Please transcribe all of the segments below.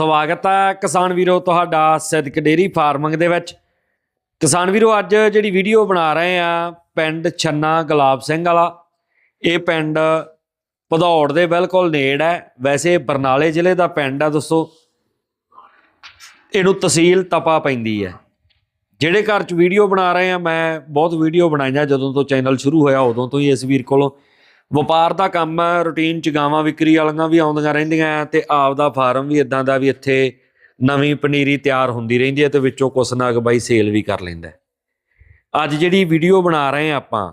ਸਵਾਗਤ ਹੈ ਕਿਸਾਨ ਵੀਰੋ ਤੁਹਾਡਾ ਸਿੱਧਕ ਡੇਰੀ ਫਾਰਮਿੰਗ ਦੇ ਵਿੱਚ। ਕਿਸਾਨ ਵੀਰੋ, ਅੱਜ ਜਿਹੜੀ ਵੀਡੀਓ ਬਣਾ ਰਹੇ ਆ, ਪਿੰਡ ਛੰਨਾ ਗੁਲਾਬ ਸਿੰਘ ਵਾਲਾ। ਇਹ ਪਿੰਡ ਭਦੌੜ ਦੇ ਬਿਲਕੁਲ ਨੇੜ ਹੈ। ਵੈਸੇ ਬਰਨਾਲੇ ਜ਼ਿਲ੍ਹੇ ਦਾ ਪਿੰਡ ਹੈ ਦੋਸਤੋ ਇਹਨੂੰ ਤਹਿਸੀਲ ਤਪਾ ਪੈਂਦੀ ਹੈ। ਜਿਹੜੇ ਘਰ 'ਚ ਵੀਡੀਓ ਬਣਾ ਰਹੇ ਆ, ਮੈਂ ਬਹੁਤ ਵੀਡੀਓ ਬਣਾਈਆਂ ਜਦੋਂ ਤੋਂ ਚੈਨਲ ਸ਼ੁਰੂ ਹੋਇਆ, ਉਦੋਂ ਤੋਂ ਹੀ ਇਸ ਵੀਰ ਕੋਲੋਂ। ਵਪਾਰ ਦਾ ਕੰਮ ਹੈ, ਰੂਟੀਨ ਚ ਗਾਵਾਂ ਵਿਕਰੀ ਵਾਲੀਆਂ ਵੀ ਆਉਂਦੀਆਂ ਰਹਿੰਦੀਆਂ ਤੇ ਆਪ ਦਾ ਫਾਰਮ ਵੀ ਇਦਾਂ ਦਾ ਵੀ ਇੱਥੇ ਨਵੀਂ ਪਨੀਰੀ ਤਿਆਰ ਹੁੰਦੀ ਰਹਿੰਦੀ ਹੈ ਤੇ ਵਿੱਚੋਂ ਕੁਛ ਨਾ ਕੁ ਬਾਈ ਸੇਲ ਵੀ ਕਰ ਲੈਂਦਾ ਅੱਜ ਜਿਹੜੀ ਵੀਡੀਓ ਬਣਾ ਰਹੇ ਆ ਆਪਾਂ,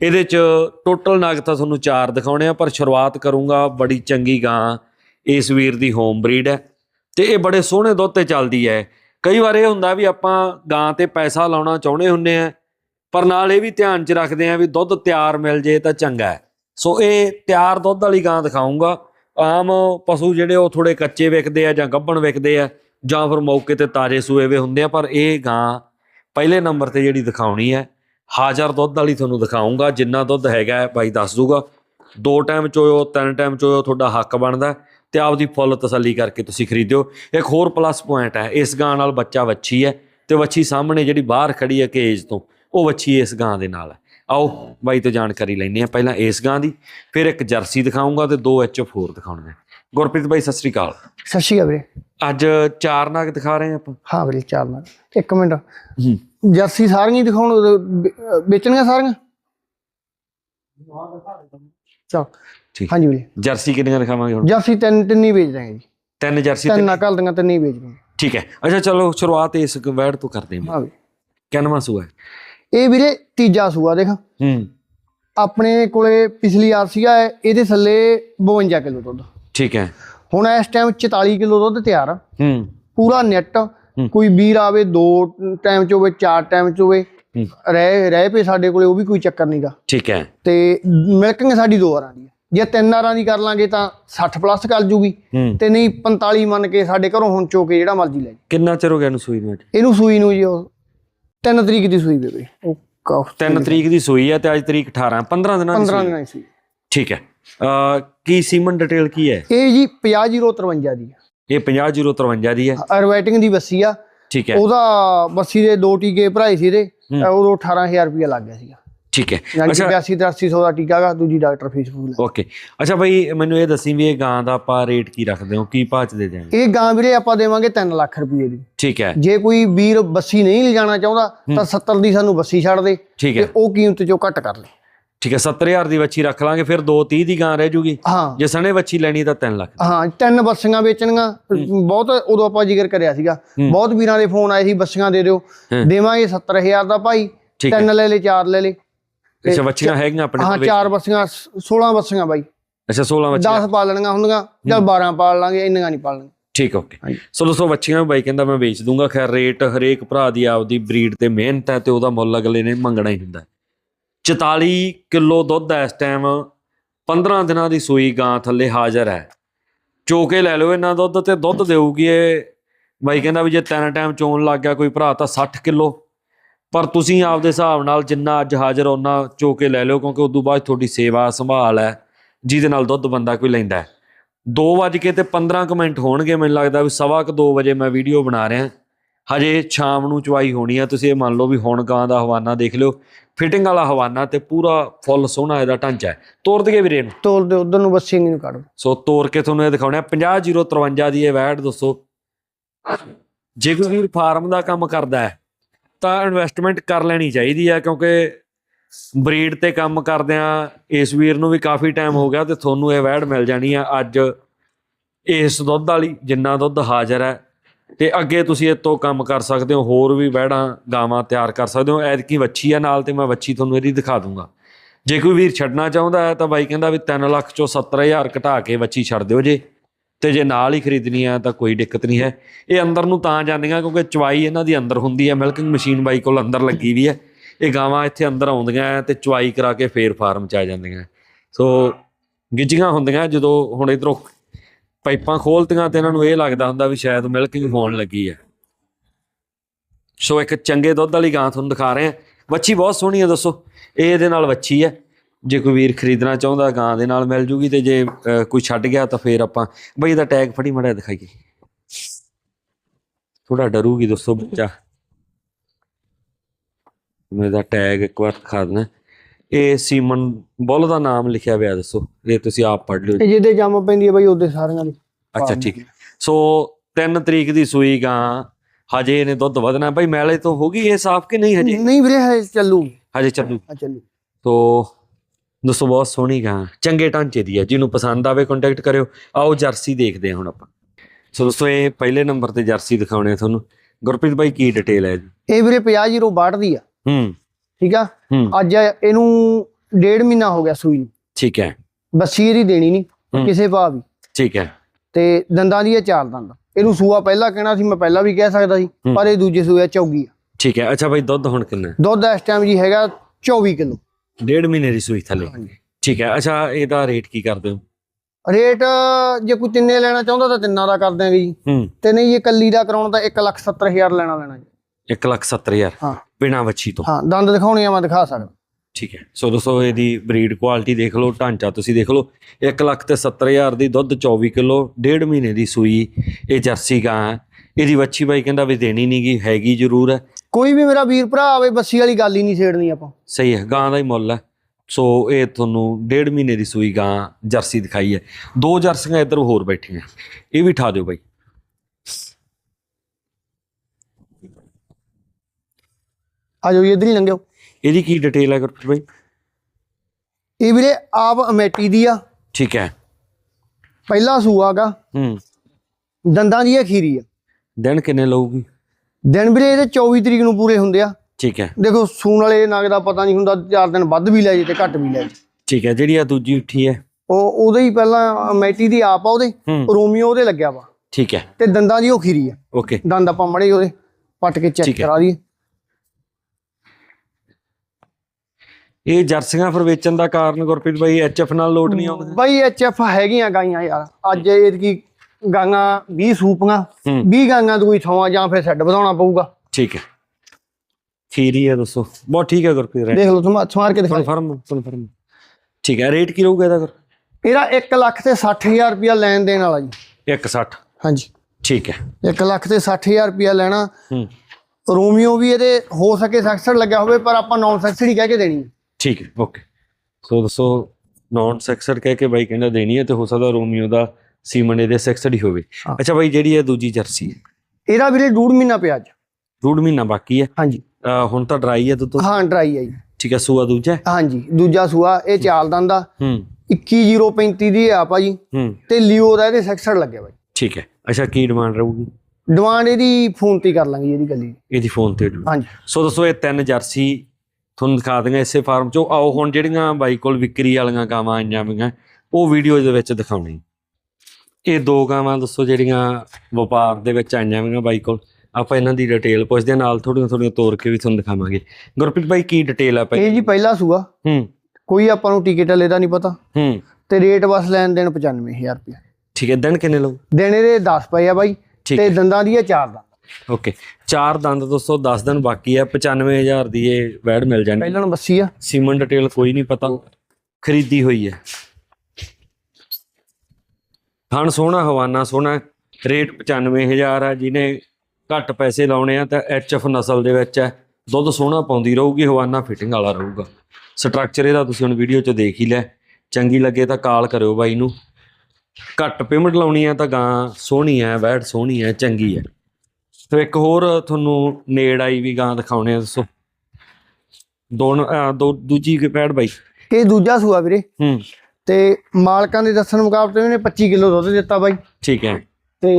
ਇਹਦੇ ਚ ਟੋਟਲ ਨਗ ਤਾਂ ਤੁਹਾਨੂੰ ਚਾਰ ਦਿਖਾਉਣੇ ਆ, ਪਰ ਸ਼ੁਰੂਆਤ ਕਰੂੰਗਾ ਬੜੀ ਚੰਗੀ ਗਾਂ ਇਸ ਵੀਰ ਦੀ ਹੋਮ ਬਰੀਡ ਹੈ ਤੇ ਇਹ ਬੜੇ ਸੋਹਣੇ ਦੁੱਧ ਤੇ ਚੱਲਦੀ ਹੈ। ਕਈ ਵਾਰ ਇਹ ਹੁੰਦਾ ਵੀ ਆਪਾਂ ਗਾਂ ਤੇ ਪੈਸਾ ਲਾਉਣਾ ਚਾਹੁੰਦੇ ਹੁੰਨੇ ਆ ਪਰ ਨਾਲ ਇਹ ਵੀ ਧਿਆਨ 'ਚ ਰੱਖਦੇ ਆ ਵੀ ਦੁੱਧ ਤਿਆਰ ਮਿਲ ਜੇ ਤਾਂ ਚੰਗਾ ਹੈ। ਸੋ ਇਹ ਤਿਆਰ ਦੁੱਧ ਵਾਲੀ ਗਾਂ ਦਿਖਾਉਂਗਾ ਆਮ ਪਸ਼ੂ ਜਿਹੜੇ ਉਹ ਥੋੜੇ ਕੱਚੇ ਵਿਕਦੇ ਆ ਜਾਂ ਗੱਭਣ ਵਿਕਦੇ ਆ ਜਾਂ ਫਿਰ ਮੌਕੇ ਤੇ ਤਾਜ਼ੇ ਸੂਏ ਵੇ ਹੁੰਦੇ ਆ, ਪਰ ਇਹ ਗਾਂ ਪਹਿਲੇ ਨੰਬਰ ਤੇ ਜਿਹੜੀ ਦਿਖਾਉਣੀ ਹੈ, ਹਾਜ਼ਰ ਦੁੱਧ ਵਾਲੀ ਤੁਹਾਨੂੰ ਦਿਖਾਉਂਗਾ ਜਿੰਨਾ ਦੁੱਧ ਹੈਗਾ ਬਾਈ ਦੱਸ ਦੂਗਾ। ਦੋ ਟਾਈਮ ਚੋਇਓ ਤਿੰਨ ਟਾਈਮ ਚੋਇਓ ਤੁਹਾਡਾ ਹੱਕ ਬਣਦਾ ਤੇ ਆਪਦੀ ਫੁੱਲ ਤਸੱਲੀ ਕਰਕੇ ਤੁਸੀਂ ਖਰੀਦਿਓ। ਇੱਕ ਹੋਰ ਪਲੱਸ ਪੁਆਇੰਟ ਹੈ, ਇਸ ਗਾਂ ਨਾਲ ਬੱਚਾ ਵੱਛੀ ਹੈ ਤੇ ਵੱਛੀ ਸਾਹਮਣੇ ਜਿਹੜੀ ਬਾਹਰ ਖੜੀ ਹੈ ਕੇਜ ਤੋਂ, ਉਹ ਵੱਛੀ ਇਸ ਗਾਂ ਦੇ ਨਾਲ ਹੈ। ਆਓ ਬਾਈ ਤੋਂ ਜਾਣਕਾਰੀ ਲੈਣੀ ਆ ਪਹਿਲਾਂ ਇਸ ਗਾਂ ਦੀ ਫਿਰ ਇੱਕ ਜਰਸੀ ਦਿਖਾਉਂਗਾ ਤੇ ਦੋ ਐਚਐਫ ਹੋਰ ਦਿਖਾਉਣਗੇ ਗੁਰਪ੍ਰੀਤ ਬਾਈ ਸਤਿ ਸ੍ਰੀ ਅਕਾਲ। ਸਤਿ ਸ਼੍ਰੀ ਅਕਾਲ ਵੀਰੇ। ਅੱਜ ਚਾਰ ਨਾਗ ਦਿਖਾ ਰਹੇ ਆਪਾਂ। ਹਾਂ ਵੀਰੇ ਚਾਰ ਨਾਲ ਇੱਕ ਮਿੰਟ। ਹੂੰ। ਜਰਸੀ ਸਾਰੀਆਂ ਹੀ ਦਿਖਾਉਣ ਵੇ- ਵੇਚਣੀਆਂ ਸਾਰੀਆਂ? ਚਲ। ਠੀਕ। ਹਾਂਜੀ ਵੀਰੇ। ਜਰਸੀ ਕਿੰਨੀਆਂ ਦਿਖਾਵਾਂਗੇ ਹੁਣ? ਜਰਸੀ ਤਿੰਨ ਤਿੰਨ ਹੀ ਵੇਚ ਦਾਂਗੇ ਜੀ। ਤਿੰਨ ਜਰਸੀ ਤਿੰਨ ਤੇ ਨਾ ਕੱਲ ਦੀਆਂ ਤਿੰਨ ਹੀ ਵੇਚ ਦਾਂਗੇ ਠੀਕ ਹੈ। ਅੱਛਾ ਚਲੋ ਸ਼ੁਰੂਆਤ ਇਸ ਵੈੜ ਤੋਂ ਕਰਦੇ ਹਾਂ। ਹਾਂ ਵੀਰੇ। ਕਿੰਨਵਾਂ ਸੂਆ ਹੈ? ਇਹ ਵੀਰੇ ਤੀਜਾ ਸੂਆ ਦੇਖ। ਹੂੰ। ਆਪਣੇ ਕੋਲੇ ਪਿਛਲੀ ਆਰ ਸੀਗਾ ਇਹਦੇ ਥੱਲੇ 52 ਕਿਲੋ ਦੁੱਧ। ਠੀਕ ਹੈ। ਹੁਣ ਇਸ ਟਾਈਮ 44 ਕਿਲੋ ਦੁੱਧ ਤਿਆਰ ਆ। ਹੂੰ। ਪੂਰਾ ਨੈਟ ਕੋਈ ਵੀਰ ਆਵੇ ਦੋ ਟਾਈਮ ਚ ਹੋਵੇ ਚਾਰ ਟਾਈਮ ਚ ਹੋਵੇ। ਰਹਿ ਰਹਿ ਪਏ ਸਾਡੇ ਕੋਲੇ ਉਹ ਵੀ ਕੋਈ ਚੱਕਰ ਨਹੀਂਗਾ ਠੀਕ ਹੈ। ਤੇ ਮਿਲਕਿੰਗ ਸਾਡੀ ਦੋ ਵਾਰਾਂ ਦੀ ਜੇ ਤਿੰਨ ਵਾਰਾਂ ਦੀ ਕਰ ਲਾਂਗੇ ਤਾਂ 60 ਪਲੱਸ ਕਰ ਜੂਗੀ। ਤੇ ਨਹੀਂ 45 ਮੰਨ ਕੇ ਸਾਡੇ ਘਰੋਂ ਹੁਣ ਚੋ ਕੇ ਜਿਹੜਾ ਮਰਜ਼ੀ ਲੈ ਜੀ ਕਿੰਨਾ ਚਿਰ ਹੋ ਗਿਆ ਇਹਨੂੰ ਸੂਈ ਨੂੰ ਇਹਨੂੰ ਸੂਈ ਨੂੰ ਜੀ ਉਹ 3 ਤਰੀਕ ਦੀ ਸੂਈ ਬੇਬੇ ਉਹ ਕਾਫ 3 ਤਰੀਕ ਦੀ ਸੂਈ ਹੈ ਤੇ ਅੱਜ ਤਰੀਕ 18 15 ਦਿਨਾਂ ਦੀ 15 ਸੂਈ। ਦਿਨਾਂ ਦੀ ਸੂਈ। ਠੀਕ ਹੈ। ਕੀ ਸੀਮਨ ਡਿਟੇਲ ਕੀ ਹੈ? ਇਹ ਜੀ 50053 ਦੀ ਇਹ 50053 ਦੀ ਹੈ। ਆ ਰਵਾਈਟਿੰਗ ਦੀ ਬੱਸੀ ਆ। ਠੀਕ ਹੈ। ਉਹਦਾ ਬੱਸੀ ਦੇ ਦੋ ਟੀਕੇ ਭਰਾਏ ਸੀ ਹੂੰ। ਉਦੋਂ 18000 ਰੁਪਇਆ ਲੱਗ ਗਿਆ ਸੀਗਾ। ਠੀਕ ਹੈ। ਅੱਛਾ। 82 8300 ਦਾ ਟੀਕਾ ਗਾ ਦੂਜੀ ਡਾਕਟਰ ਫੀਸ ਫੂਲ ਓਕੇ। ਅੱਛਾ ਬਈ ਮੈਨੂੰ ਇਹ ਦੱਸੀ ਵੀ ਇਹ ਗਾਂ ਦਾ ਆਪਾਂ ਰੇਟ ਕੀ ਰੱਖਦੇ ਹੋ ਕੀ ਭਾਅ ਚ ਦੇ ਦਿਆਂਗੇ? ਇਹ ਗਾਂ ਵੀਰੇ ਆਪਾਂ ਦੇਵਾਂਗੇ 3 ਲੱਖ ਰੁਪਏ ਦੀ। ਠੀਕ ਹੈ। ਜੇ ਕੋਈ ਵੀਰ ਬੱਸੀ ਨਹੀਂ ਲਿਜਾਣਾ ਚਾਹੁੰਦਾ ਤਾਂ 70 ਦੀ ਸਾਨੂੰ ਬੱਸੀ ਛੱਡ ਦੇ ਤੇ ਉਹ ਕੀਮਤ ਚੋਂ ਘੱਟ ਕਰ ਲੈ। ਠੀਕ ਹੈ 70000 ਦੀ ਵੱਛੀ ਰੱਖ ਲਾਂਗੇ ਫਿਰ 230 ਦੀ ਗਾਂ ਰਹਿ ਜੂਗੀ। ਜੇ ਸਣੇ ਵੱਛੀ ਲੈਣੀ ਤਾਂ 3 ਲੱਖ ਹਾਂ ਤਿੰਨ ਬੱਸੀਆਂ ਵੇਚਣੀਆਂ। ਬਹੁਤ ਉਦੋਂ ਆਪਾਂ ਜ਼ਿਕਰ ਕਰਿਆ ਸੀਗਾ। ਬਹੁਤ ਵੀਰਾਂ ਦੇ ਫੋਨ ਆਏ ਸੀ ਬੱਸੀਆਂ ਦੇ ਦਿਓ। ਦੇਵਾਂਗੇ 70000 ਦਾ ਭਾਈ। ਤਿੰਨ ਲੈ ਲੈ ਚਾਰ ਲੈ ਲੈ। ਅੱਛਾ ਵੱਛੀਆਂ ਹੈਗੀਆਂ ਆਪਣੇ ਹਾਂ ਚਾਰ ਬੱਸੀਆਂ 16 ਬੱਸੀਆਂ ਬਾਈ। ਅੱਛਾ 16 ਵੱਛੀਆਂ 10 ਪਾਲਣੀਆਂ ਹੁੰਦੀਆਂ ਜਾਂ 12 ਪਾਲ ਲਾਂਗੇ ਇੰਨੀਆਂ ਨਹੀਂ ਪਾਲਣੀਆਂ ਠੀਕ ਓਕੇ। ਸੋ ਵੱਛੀਆਂ ਵੀ ਬਾਈ ਕਹਿੰਦਾ ਮੈਂ ਵੇਚ ਦੂੰਗਾ। ਖੈਰ ਰੇਟ ਹਰੇਕ ਭਰਾ ਦੀ ਆਪਦੀ ਬਰੀਡ ਤੇ ਮਿਹਨਤ ਹੈ ਤੇ ਉਹਦਾ ਮੁੱਲ ਅਗਲੇ ਨੇ ਮੰਗਣਾ ਹੀ ਹੁੰਦਾ। ਹੈ। 44 ਕਿਲੋ ਦੁੱਧ ਇਸ ਟਾਈਮ 15 ਦਿਨਾਂ ਦੀ ਸੂਈ ਗਾਂ ਥੱਲੇ ਹਾਜ਼ਰ ਹੈ। ਚੋ ਕੇ ਲੈ ਲਓ ਇਹਨਾਂ ਦੁੱਧ ਤੇ ਦੁੱਧ ਦੇਊਗੀ ਇਹ। ਬਾਈ ਕਹਿੰਦਾ ਵੀ ਜੇ ਤਿੰਨ ਟਾਈਮ ਚੋਣ ਲੱਗ ਗਿਆ ਕੋਈ ਭਰਾ ਤਾਂ 60 ਕਿਲੋ। ਪਰ ਤੁਸੀਂ ਆਪਦੇ ਹਿਸਾਬ ਨਾਲ ਜਿੰਨਾ ਅੱਜ ਹਾਜ਼ਰ ਉਹਨਾਂ ਚੋ ਕੇ ਲੈ ਲਿਓ ਕਿਉਂਕਿ ਉਦੋਂ ਬਾਅਦ ਤੁਹਾਡੀ ਸੇਵਾ ਸੰਭਾਲ ਹੈ ਜਿਹਦੇ ਨਾਲ ਦੁੱਧ ਬੰਦਾ ਕੋਈ ਲੈਂਦਾ ਹੈ। 2 ਵਜੇ ਕੇ ਤੇ 15 ਕੁ ਮਿੰਟ ਹੋਣਗੇ ਮੈਨੂੰ ਲੱਗਦਾ ਵੀ ਸਵਾ ਕੁ 2 ਵਜੇ ਮੈਂ ਵੀਡੀਓ ਬਣਾ ਰਿਹਾ। ਹਜੇ ਸ਼ਾਮ ਨੂੰ ਚਵਾਈ ਹੋਣੀ ਆ ਤੁਸੀਂ ਇਹ ਮੰਨ ਲਓ ਵੀ ਹੁਣ ਗਾਂ ਦਾ ਹਵਾਨਾ ਦੇਖ ਲਿਓ। ਫਿਟਿੰਗ ਵਾਲਾ ਹਵਾਨਾ ਤੇ ਪੂਰਾ ਫੁੱਲ ਸੋਹਣਾ ਇਹਦਾ ਢਾਂਚਾ ਹੈ। ਤੋਰ ਦਈਏ ਵੀਰੇ ਨੂੰ ਤੋਲ ਦੇ ਉਧਰ ਨੂੰ ਬੱਸੀ ਨੂੰ ਕੱਢ। ਸੋ ਤੋਰ ਕੇ ਤੁਹਾਨੂੰ ਇਹ ਦਿਖਾਉਣਾ 50053 ਦੀ ਇਹ ਵੈਟ ਦੱਸੋ। ਜੇ ਕੋਈ ਫਾਰਮ ਦਾ ਕੰਮ ਕਰਦਾ ਹੈ ਤਾਂ ਇਨਵੈਸਟਮੈਂਟ ਕਰ ਲੈਣੀ ਚਾਹੀਦੀ ਆ, ਕਿਉਂਕਿ ਬਰੀਡ ਤੇ ਕੰਮ ਕਰਦਿਆਂ ਇਸ ਵੀਰ ਨੂੰ ਵੀ ਕਾਫੀ ਟਾਈਮ ਹੋ ਗਿਆ ਤੇ ਤੁਹਾਨੂੰ ਇਹ ਵੈੜ ਮਿਲ ਜਾਣੀ ਆ ਅੱਜ ਇਸ ਦੁੱਧ ਵਾਲੀ, ਜਿੰਨਾ ਦੁੱਧ ਹਾਜ਼ਰ ਹੈ। ਤੇ ਅੱਗੇ ਤੁਸੀਂ ਇਹ ਤੋਂ ਕੰਮ ਕਰ ਸਕਦੇ ਹੋ, ਹੋਰ ਵੀ ਵੈੜਾਂ ਗਾਵਾਂ ਤਿਆਰ ਕਰ ਸਕਦੇ ਹੋ। ਐਤਕੀ ਵੱਛੀ ਆ ਨਾਲ ਤੇ ਮੈਂ ਵੱਛੀ ਤੁਹਾਨੂੰ ਇਹਦੀ ਦਿਖਾ ਦੂੰਗਾ। ਜੇ ਕੋਈ ਵੀਰ ਛੱਡਣਾ ਚਾਹੁੰਦਾ ਹੈ ਤਾਂ ਬਾਈ ਕਹਿੰਦਾ ਵੀ 3 ਲੱਖ ਚੋਂ 70000 ਘਟਾ ਕੇ ਵੱਛੀ ਛੱਡ ਦਿਓ ਜੇ। ਤੇ ਜੇ ਨਾਲ ਹੀ ਖਰੀਦਣੀ ਆ ਤਾਂ ਕੋਈ ਦਿੱਕਤ ਨਹੀਂ ਹੈ। ਇਹ ਅੰਦਰ ਨੂੰ ਤਾਂ ਜਾਂਦੀਆਂ ਕਿਉਂਕਿ ਚਵਾਈ ਇਹਨਾਂ ਦੀ ਅੰਦਰ ਹੁੰਦੀ ਹੈ। ਮਿਲਕਿੰਗ ਮਸ਼ੀਨ ਬਾਈ ਕੋਲ ਅੰਦਰ ਲੱਗੀ ਵੀ ਹੈ। ਇਹ ਗਾਵਾਂ ਇੱਥੇ ਅੰਦਰ ਆਉਂਦੀਆਂ ਹੈ ਤੇ ਚਵਾਈ ਕਰਾ ਕੇ ਫੇਰ ਫਾਰਮ ਚ ਆ ਜਾਂਦੀਆਂ ਸੋ ਗਿੱਜੀਆਂ ਹੁੰਦੀਆਂ ਜਦੋਂ ਹੁਣ ਇਧਰੋਂ ਪਾਈਪਾਂ ਖੋਲਤੀਆਂ ਤੇ ਇਹਨਾਂ ਨੂੰ ਇਹ ਲੱਗਦਾ ਹੁੰਦਾ ਵੀ ਸ਼ਾਇਦ ਮਿਲਕਿੰਗ ਹੋਣ ਲੱਗੀ ਹੈ। ਸੋ ਇੱਕ ਚੰਗੇ ਦੁੱਧ ਵਾਲੀ ਗਾਂ ਤੁਹਾਨੂੰ ਦਿਖਾ ਰਹੇ ਹਾਂ। ਵੱਛੀ ਬਹੁਤ ਸੋਹਣੀ ਹੈ, ਦੱਸੋ। ਇਹ ਇਹਦੇ ਨਾਲ ਵੱਛੀ ਹੈ। ਜੇ ਕੋਈ ਵੀਰ ਖਰੀਦਣਾ ਚਾਹੁੰਦਾ ਗਾਂ ਦੇ ਨਾਲ ਮਿਲ ਜੂਗੀ ਤੇ ਜੇ ਕੋਈ ਛੱਡ ਗਿਆ ਤਾਂ ਫੇਰ ਆਪਾਂ ਬਈ ਇਹਦਾ ਟੈਗ ਫੜੀ ਮੜਿਆ ਦਿਖਾਈਏ। ਥੋੜਾ ਡਰੂਗੀ ਦੋਸਤੋ ਬੱਚਾ। ਮੇਰਾ ਟੈਗ ਇੱਕ ਵਾਰ ਦਿਖਾ ਦੇਣਾ ਇਹ ਸੀਮਨ ਬੁੱਲ ਦਾ ਨਾਮ ਲਿਖਿਆ ਹੋਇਆ ਦੱਸੋ। ਇਹ ਤੁਸੀਂ ਆਪ ਪੜ੍ਹ ਲਿਓ। ਜਿਹਦੇ ਜੰਮ ਪੈਂਦੀ ਹੈ ਬਾਈ ਉਹਦੇ ਸਾਰੀਆਂ ਦੀ। ਅੱਛਾ ਠੀਕ। ਸੋ 3 ਤਰੀਕ ਦੀ ਸੂਈ ਗਾਂ ਹਜੇ ਇਹਨੇ ਦੁੱਧ ਵਧਣਾ। ਭਾਈ ਮੈਲੇ ਤੋਂ ਹੋ ਗਈ ਇਹ ਸਾਫ਼ ਕਿ ਨਹੀਂ ਹਜੇ? ਨਹੀਂ ਵੀਰੇ ਹਜੇ ਚੱਲੂ। ਹਜੇ ਚੱਲੂ। ਚੱਲੂ। ਸੋ ਦੋਸਤੋ ਬਹੁਤ ਸੋਹਣੀ ਗਾਂ ਚੰਗੇ ਢਾਂਚੇ ਦੀ ਹੈ ਜਿਹਨੂੰ ਪਸੰਦ ਆਵੇ ਕੰਟੈਕਟ ਕਰਿਓ। ਆਓ ਜਰਸੀ ਦੇਖਦੇ ਹਾਂ ਹੁਣ ਆਪਾਂ। ਸੋ ਦੋਸਤੋ ਇਹ ਪਹਿਲੇ ਨੰਬਰ ਤੇ ਜਰਸੀ ਦਿਖਾਉਣੇ ਆ ਤੁਹਾਨੂੰ। ਗੁਰਪ੍ਰੀਤ ਭਾਈ ਕੀ ਡਿਟੇਲ ਹੈ ਜੀ? ਇਹ ਵੀਰੇ 50 ਜ਼ੀਰੋ ਬਾਹਠ ਦੀ ਆ। ਹੂੰ। ਠੀਕ ਆ? ਹੂੰ। ਅੱਜ ਇਹਨੂੰ ਡੇਢ ਮਹੀਨਾ ਹੋ ਗਿਆ ਸੂਈ ਨੂੰ। ਠੀਕ ਹੈ। ਬੱਸੀ ਇਹਦੀ ਦੇਣੀ ਨਹੀਂ ਹੂੰ। ਕਿਸੇ ਭਾਅ ਵੀ ਠੀਕ ਹੈ। ਤੇ ਦੰਦਾਂ ਦੀ ਇਹ ਚਾਰ ਦੰਦ। ਇਹਨੂੰ ਸੂਆ ਪਹਿਲਾਂ ਕਹਿਣਾ ਸੀ ਮੈਂ ਪਹਿਲਾਂ ਵੀ ਕਹਿ ਸਕਦਾ ਸੀ ਹੂੰ। ਪਰ ਇਹ ਦੂਜੇ ਸੂਆ ਚੌਗੀ ਆ। ਠੀਕ ਹੈ। ਅੱਛਾ ਭਾਈ ਦੁੱਧ ਹੁਣ ਕਿੰਨਾ ਹੈ? ਦੁੱਧ ਇਸ ਟਾਈਮ ਜੀ ਹੈਗਾ 24 ਕਿਲੋ। ਡੇਢ ਮਹੀਨੇ ਦੀ ਸੂਈ ਥੱਲੇ। ਠੀਕ ਹੈ ਅੱਛਾ ਇਹਦਾ ਰੇਟ ਕੀ ਕਰਦੇ ਹੋ? ਰੇਟ ਜੇ ਕੋਈ ਤਿੰਨੇ ਲੈਣਾ ਚਾਹੁੰਦਾ ਤਾਂ ਤਿੰਨਾਂ ਦਾ ਕਰ ਦਿਆਂਗੇ ਜੀ। ਹੂੰ। ਤੇ ਨਹੀਂ ਇਹ ਕੱਲੀ ਦਾ ਕਰਾਉਣਾ ਤਾਂ 1,70,000 ਲੈਣਾ ਲੈਣਾ ਜੀ। 170000 ਹਾਂ। ਬਿਨਾ ਵੱਛੀ ਤੋਂ? ਹਾਂ ਦੰਦ ਦਿਖਾਉਣੇ ਆ ਮੈਂ ਦਿਖਾ ਸਕਦਾ। ਠੀਕ ਹੈ। ਸੋ ਦੋਸਤੋ ਇਹਦੀ ਬਰੀਡ ਕੁਆਲਿਟੀ ਦੇਖ ਲਓ ਢਾਂਚਾ ਤੁਸੀਂ ਦੇਖ ਲਓ। 1 ਲੱਖ ਤੇ 70000 ਦੀ ਦੁੱਧ 24 ਕਿਲੋ ਡੇਢ ਮਹੀਨੇ ਦੀ ਸੂਈ ਇਹ ਜਰਸੀ ਗਾਂ ਹੈ। ਇਹਦੀ ਵੱਛੀ ਬਾਈ ਕਹਿੰਦਾ ਵੀ ਦੇਣੀ ਨਹੀਂਗੀ ਹੈਗੀ ਜ਼ਰੂਰ ਹੈ। ਕੋਈ ਵੀ ਮੇਰਾ ਵੀਰ ਭਰਾ ਆਵੇ ਬੱਸੀ ਵਾਲੀ ਗੱਲ ਹੀ ਨਹੀਂ ਛੇੜਨੀ ਆਪਾਂ। ਸਹੀ ਹੈ ਗਾਂ ਦਾ ਹੀ ਮੁੱਲ ਹੈ। ਸੋ ਇਹ ਤੁਹਾਨੂੰ ਡੇਢ ਮਹੀਨੇ ਦੀ ਸੂਈ ਗਾਂ ਜਰਸੀ ਦਿਖਾਈ ਹੈ। ਦੋ ਜਰਸੀਆਂ ਇੱਧਰ ਹੋਰ ਬੈਠੀਆਂ। ਇਹ ਵੀ ਠਾ ਦਿਓ ਬਾਈ। ਆ ਜਾਓ ਇੱਧਰ ਹੀ ਲੰਘਿਓ। ਇਹਦੀ ਕੀ ਡਿਟੇਲ ਹੈ ਗੁਰਪ੍ਰੀਤ ਬਾਈ? ਇਹ ਵੀਰੇ ਆਪ ਅਮੇਟੀ ਦੀ ਆ। ਠੀਕ ਹੈ। ਪਹਿਲਾ ਸੂਆਗਾ ਹੂੰ। ਦੰਦਾਂ ਦੀ ਇਹ ਖੀਰੀ ਆ ਦਿਨ ਕਿੰਨੇ ਲਊਗੀ? ਦਿਨ ਵੀਰੇ ਇਹਦੇ 24 ਤਰੀਕ ਨੂੰ ਪੂਰੇ ਹੁੰਦੇ ਆ। ਠੀਕ ਹੈ। ਦੇਖੋ ਸੂਣ ਵਾਲੇ ਨਗ ਦਾ ਪਤਾ ਨਹੀਂ ਹੁੰਦਾ ਚਾਰ ਦਿਨ ਵੱਧ ਵੀ ਲੈ ਜੇ ਤੇ ਘੱਟ ਵੀ ਲੈ ਜੇ ਠੀਕ ਹੈ ਜਿਹੜੀ ਆ ਦੂਜੀ ਉੱਠੀ ਹੈ। ਉਹ ਉਹਦੇ ਹੀ ਪਹਿਲਾਂ ਅਮੇਟੀ ਦੀ ਆਪ ਆ ਉਹਦੇ ਰੋਮੀਓ ਉਹਦੇ ਲੱਗਿਆ ਵਾ। ਠੀਕ ਹੈ। ਤੇ ਦੰਦਾਂ ਦੀ ਉਹ ਖੀਰੀ ਆ ਓਕੇ। ਦੰਦ ਆਪਾਂ ਮੜੇ ਉਹਦੇ ਪੱਟ ਕੇ ਚੈੱਕ। ਕਰਾ ਦਈਏ। ਇਹ ਜਰਸੀਆਂ ਫਿਰ ਵੇਚਣ ਦਾ ਕਾਰਨ ਗੁਰਪ੍ਰੀਤ ਬਾਈ ਐਚਐਫ ਨਾਲ ਲੋਡ ਨਹੀਂ ਆਉਂਦਾ। ਬਾਈ ਐਚਐਫ ਹੈਗੀਆਂ ਗਾਈਆਂ ਯਾਰ। ਅੱਜ ਇਹ ਕੀ ਗਾਂਆਂ 20 ਸੂਪੀਆਂ ਹੂੰ। 20 ਗਾਂਆਂ ਤੋਂ ਕੋਈ ਥਾਵਾਂ ਜਾਂ ਫਿਰ ਸੈੱਟ ਵਧਾਉਣਾ ਪਊਗਾ। ਠੀਕ ਹੈ। ਖੀਰੀ ਹੈ ਦੱਸੋ। ਬਹੁਤ ਠੀਕ ਹੈ ਗੁਰਪ੍ਰੀਤ ਰੇਟ ਦੇਖ ਲਓ ਤੁਮ ਸਮਾਰ ਕੇ ਦਿਖਾ ਕਨਫਰਮ ਕਨਫਰਮ ਠੀਕ ਹੈ ਰੇਟ ਕੀ ਰਹੂਗਾ ਇਹਦਾ ਫਿਰ? ਇਹਦਾ 1 ਲੱਖ ਤੇ 60000 ਰੁਪਇਆ ਲੈਣ ਦੇਣ ਵਾਲਾ ਜੀ। 160 ਹਾਂਜੀ। ਠੀਕ ਹੈ। 1 ਲੱਖ ਤੇ 60000 ਰੁਪਇਆ ਲੈਣਾ। ਹੂੰ। ਰੋਮੀਓ ਵੀ ਇਹਦੇ ਹੋ ਸਕੇ ਸੈਕਸਡ ਲੱਗਿਆ ਹੋਵੇ ਪਰ ਆਪਾਂ ਨੌਨ ਸੈਕਸਡ ਹੀ ਕਹਿ ਕੇ ਦੇਣੀ ਹੈ। ਠੀਕ ਹੈ ਓਕੇ ਸੋ ਦੱਸੋ ਨਾਨ ਸੈਕਸਡ ਕਹਿ ਕੇ ਬਾਈ ਕਹਿੰਦਾ ਦੇਣੀ ਹੈ ਤੇ ਹੋ ਸਕਦਾ ਰੋਮੀਓ ਦਾ ਸੀਮਨ ਇਹਦੇ ਸੈਕਸਡ ਹੀ ਹੋਵੇ। ਹਾਂ। ਅੱਛਾ ਬਾਈ ਜਿਹੜੀ ਇਹ ਦੂਜੀ ਜਰਸੀ ਹੈ? ਇਹਦਾ ਵੀਰੇ ਡੂਢ ਮਹੀਨਾ ਪਿਆ ਅੱਜ। ਡੂਢ ਮਹੀਨਾ ਬਾਕੀ ਹੈ। ਹਾਂਜੀ। ਅਹ ਹੁਣ ਤਾਂ ਡਰਾਈ ਹੈ ਦੁੱਧ? ਹਾਂ ਡਰਾਈ ਹੈ ਜੀ। ਠੀਕ ਹੈ ਸੂਆ ਦੂਜਾ ਹੈ? ਹਾਂਜੀ ਦੂਜਾ ਸੂਆ ਇਹ ਚਾਲ ਦੰਦਾ ਹੂੰ। 21035 ਦੀ ਆ ਭਾਜੀ ਹੂੰ। ਤੇ ਲਿਓ ਦਾ ਇਹਦੇ ਸੈਕਸਡ ਲੱਗਿਆ ਬਾਈ। ਠੀਕ ਹੈ। ਅੱਛਾ ਕੀ ਡਿਮਾਂਡ ਰਹੂਗੀ? ਡਿਮਾਂਡ ਇਹਦੀ ਫੋਨ ਤੇ ਹੀ ਕਰ ਲਾਂਗੇ ਇਹਦੀ ਗੱਲੀ ਇਹਦੀ ਫੋਨ ਤੇ demand। ਹਾਂਜੀ। ਸੋ ਦੱਸੋ ਇਹ ਤਿੰਨ ਜਰਸੀ ਤੁਹਾਨੂੰ ਦਿਖਾ ਦਿੰਗਾ ਇਸੇ ਫਾਰਮ ਚੋਂ। ਆਓ ਹੁਣ ਜਿਹੜੀਆਂ ਬਾਈ ਕੋਲ ਵਿਕਰੀ ਵਾਲੀਆਂ ਗਾਵਾਂ ਆਈਆਂ ਵੀਆਂ ਉਹ ਵੀਡੀਓ ਦੇ ਵਿੱਚ ਦਿਖਾਉਣੀ। ਇਹ ਦੋ ਗਾਵਾਂ ਦੱਸੋ ਜਿਹੜੀਆਂ ਵਪਾਰ ਦੇ ਵਿੱਚ ਆਈਆਂ ਵੀਆਂ ਬਾਈ ਕੋਲ। ਆਪਾਂ ਇਹਨਾਂ ਦੀ ਡਿਟੇਲ ਪੁੱਛਦੇ ਹਾਂ ਨਾਲ ਥੋੜੀਆਂ ਥੋੜੀਆਂ ਤੋੜ ਕੇ ਵੀ ਤੁਹਾਨੂੰ ਦਿਖਾਵਾਂਗੇ। ਗੁਰਪ੍ਰੀਤ ਬਾਈ ਕੀ ਡਿਟੇਲ ਆ ਭਾਈ? ਇਹ ਜੀ ਪਹਿਲਾ ਸੂਆ। ਹੂੰ। ਕੋਈ ਆਪਾਂ ਨੂੰ ਟਿਕਟ ਵਾਲੇ ਦਾ ਨਹੀਂ ਪਤਾ। ਹੂੰ। ਤੇ ਰੇਟ ਬਸ ਲੈਣ ਦੇਣ 95000 ਰੁਪਇਆ। ਠੀਕ ਹੈ ਦਿਨ ਕਿੰਨੇ ਲਓ ਦਿਨ ਇਹਦੇ 10 ਪਏ ਆ ਬਾਈ। ਠੀਕ ਤੇ ਦੰਦਾਂ ਦੀ ਇਹ ਚਾਰ ਦਾ ਓਕੇ। ਚਾਰ ਦੰਦ ਦੋਸਤੋ 10 ਦਿਨ ਬਾਕੀ ਆ 95000 ਦੀ ਇਹ ਵੈੜ ਮਿਲ ਜਾਣੀ। ਪਹਿਲਾਂ ਨੂੰ ਬੱਸੀ ਆ। ਸੀਮਨ ਡਿਟੇਲ ਕੋਈ ਨਹੀਂ ਪਤਾ। ਖਰੀਦੀ ਹੋਈ ਹੈ। ਥਣ ਸੋਹਣਾ ਹਵਾਨਾ ਸੋਹਣਾ ਰੇਟ 95000 ਆ ਜਿਹਨੇ ਘੱਟ ਪੈਸੇ ਲਾਉਣੇ ਆ ਤਾਂ ਐਚਐਫ ਨਸਲ ਦੇ ਵਿੱਚ ਹੈ। ਦੁੱਧ ਸੋਹਣਾ ਪਾਉਂਦੀ ਰਹੂਗੀ ਹਵਾਨਾ ਫਿਟਿੰਗ ਵਾਲਾ ਰਹੂਗਾ। ਸਟਰਕਚਰ ਇਹਦਾ ਤੁਸੀਂ ਹੁਣ ਵੀਡੀਓ 'ਚ ਦੇਖ ਹੀ ਲਿਆ। ਚੰਗੀ ਲੱਗੇ ਤਾਂ ਕਾਲ ਕਰਿਓ ਬਾਈ ਨੂੰ। ਘੱਟ ਪੇਮੈਂਟ ਲਾਉਣੀ ਆ ਤਾਂ ਗਾਂ ਸੋਹਣੀ ਹੈ ਵੈੜ ਸੋਹਣੀ ਹੈ ਚੰਗੀ ਹੈ ਤੇ ਇੱਕ ਹੋਰ ਤੁਹਾਨੂੰ ਨੇੜ ਆਈ ਵੀ ਗਾਂ ਦਿਖਾਉਣੇ ਆ ਦੱਸੋ। ਦੋ ਦੂਜੀ ਪੈੜ ਬਾਈ? ਇਹ ਦੂਜਾ ਸੂਆ ਵੀਰੇ। ਹੂੰ। ਤੇ ਮਾਲਕਾਂ ਦੇ ਦੱਸਣ ਮੁਕਾਬਲੇ ਇਹਨੇ 25 ਕਿਲੋ ਦੁੱਧ ਦਿੱਤਾ ਬਾਈ। ਠੀਕ ਹੈ। ਤੇ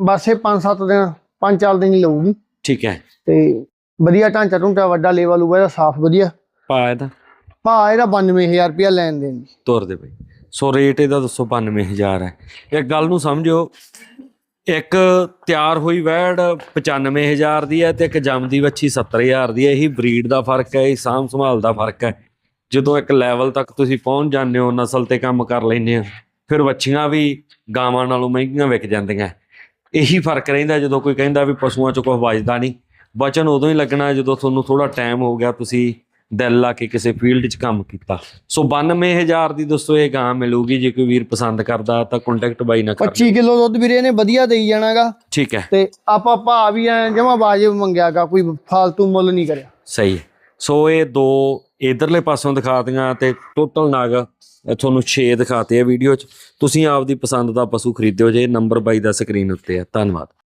ਬਸ ਇਹ 5-7 ਦਿਨ 5-4 ਦਿਨ ਹੀ ਲਊਗੀ। ਠੀਕ ਹੈ। ਤੇ ਵਧੀਆ ਢਾਂਚਾ ਢੁੰਚਾ ਵੱਡਾ ਲੈਵਲ ਹੋਊਗਾ ਇਹਦਾ ਸਾਫ਼ ਵਧੀਆ। ਪਾ ਇਹਦਾ। ਭਾ ਇਹਦਾ 92000 ਰੁਪਇਆ ਲੈਣ ਦੇਣ ਤੋਰ ਦੇ ਬਾਈ। ਸੋ ਰੇਟ ਇਹਦਾ ਦੱਸੋ 95000 ਹੈ। ਇੱਕ ਗੱਲ ਨੂੰ ਸਮਝਿਓ ਇੱਕ ਤਿਆਰ ਹੋਈ ਵੈੜ 95000 ਦੀ ਹੈ ਤੇ ਇੱਕ ਜੰਮਦੀ ਵੱਛੀ 70000 ਦੀ ਹੈ। ਇਹੀ ਬਰੀਡ ਦਾ ਫ਼ਰਕ ਹੈ ਇਹ ਸਾਂਭ ਸੰਭਾਲ ਦਾ ਫ਼ਰਕ ਹੈ। ਜਦੋਂ ਇੱਕ ਲੈਵਲ ਤੱਕ ਤੁਸੀਂ ਪਹੁੰਚ ਜਾਂਦੇ ਹੋ ਨਸਲ ਤੇ ਕੰਮ ਕਰ ਲੈਂਦੇ ਹੋ ਫਿਰ ਵੱਛੀਆਂ ਵੀ ਗਾਵਾਂ ਨਾਲੋਂ ਮਹਿੰਗੀਆਂ ਵਿਕ ਜਾਂਦੀਆਂ। ਇਹੀ ਫ਼ਰਕ ਰਹਿੰਦਾ ਜਦੋਂ ਕੋਈ ਕਹਿੰਦਾ ਵੀ ਪਸ਼ੂਆਂ 'ਚ ਕੁਝ ਵੱਜਦਾ ਨਹੀਂ। ਬਚਨ ਉਦੋਂ ਹੀ ਲੱਗਣਾ ਜਦੋਂ ਤੁਹਾਨੂੰ ਥੋੜਾ ਟਾਈਮ ਹੋ ਗਿਆ ਤੁਸੀਂ ਦਿਲ ਲਾ ਕੇ ਕਿਸੇ ਫੀਲਡ 'ਚ ਕੰਮ ਕੀਤਾ। ਸੋ 92000 ਦੀ ਦੋਸਤੋ ਇਹ ਗਾਂ ਮਿਲੂਗੀ ਜੇ ਕੋਈ ਵੀਰ ਪਸੰਦ ਕਰਦਾ ਤਾਂ ਕੰਟੈਕਟ ਬਾਈ ਨਾਲ ਕਰ 25 ਕਿਲੋ ਦੁੱਧ ਵੀਰੇ ਨੇ ਵਧੀਆ ਦੇਈ ਜਾਣਾਗਾ। ਠੀਕ ਹੈ। ਤੇ ਆਪਾਂ ਭਾ ਵੀ ਐ ਜਮਾ ਵਾਜਿਬ ਮੰਗਿਆਗਾ ਕੋਈ ਫਾਲਤੂ ਮੁੱਲ ਨਹੀਂ ਕਰਿਆ। ਸਹੀ ਹੈ। ਸੋ ਇਹ ਦੋ ਇਧਰਲੇ ਪਾਸੋਂ ਦਿਖਾਤੀਆਂ ਤੇ ਟੋਟਲ ਨਗ ਤੁਹਾਨੂੰ 6 ਦਿਖਾਤੇ ਆ ਵੀਡੀਓ 'ਚ। ਤੁਸੀਂ ਆਪਦੀ ਪਸੰਦ ਦਾ ਪਸ਼ੂ ਖਰੀਦਿਓ ਜੇ ਨੰਬਰ ਬਾਈ ਦਾ ਸਕਰੀਨ ਉੱਤੇ ਹੈ ਧੰਨਵਾਦ।